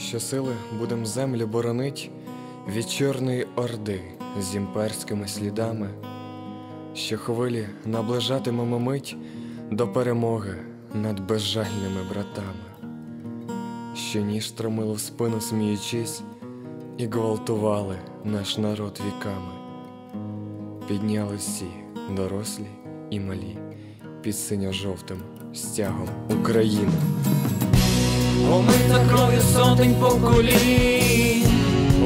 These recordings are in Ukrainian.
Щосили будем землю боронить від Чорної Орди з імперськими слідами. Щохвилі наближатимемо мить до перемоги над безжальними братами, що ніж стромило в спину, сміючись, і гвалтували наш народ віками. Підняли всі дорослі і малі під синьо-жовтим стягом України. Омита кров'ю сотень поколінь,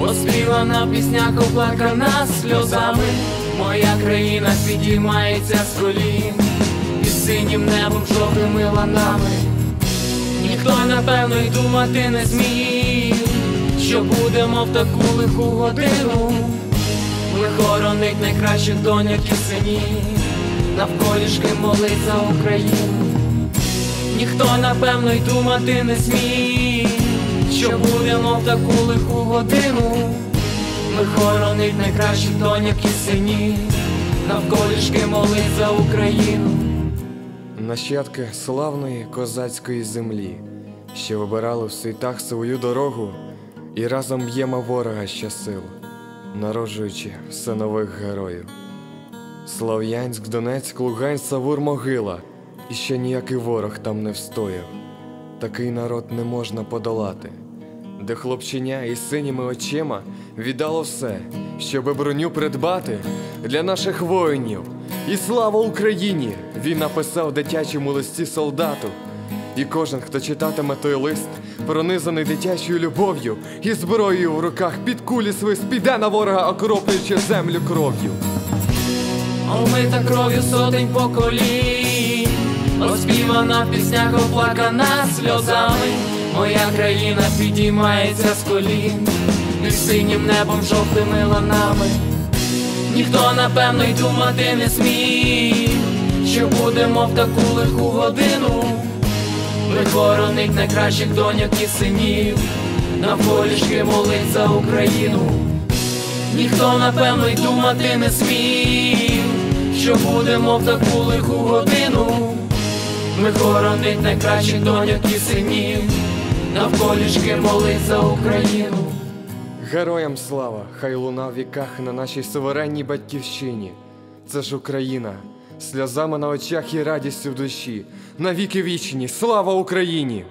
оспівана в піснях, оплакана сльозами. Моя країна підіймається з колін, під синім небом, жовтими ланами. Ніхто напевно й думати не зміг, що будемо в таку лиху годину. Вихоронить найкращих доньок і синів, навколішки молить за Україну. Ніхто напевно й думати не смів, що будемо в таку лиху годину. Ми хоронить найкращих доньок і синів, навколішки молить за Україну. Нащадки славної козацької землі, що вибирали в світах свою дорогу і разом б'ємо ворога щасил, народжуючи все нових героїв. Слов'янськ, Донецьк, Луганськ, Савур, Могила, і ще ніякий ворог там не встояв. Такий народ не можна подолати, де хлопченя із синіми очима віддало все, щоби броню придбати для наших воїнів. І слава Україні! Він написав дитячому листі солдату. І кожен, хто читатиме той лист, пронизаний дитячою любов'ю і зброєю в руках під кулі свист піде на ворога, окроплюючи землю кров'ю. Омита кров'ю сотень поколінь, оспівана в піснях, оплакана сльозами. Моя країна підіймається з колін, під синім небом, жовтими ланами. Ніхто напевно й думати не смів, що будемо в таку лиху годину. Вихоронить найкращих доньок і синів, навколішки молить за Україну. Ніхто напевно й думати не смів, що будемо в таку лиху годину. Ми хоронить найкращих доньок і синів, навколішки молить за Україну. Героям слава, хай луна в віках на нашій суверенній батьківщині. Це ж Україна, сльозами на очах і радістю в душі. Навіки вічні, слава Україні!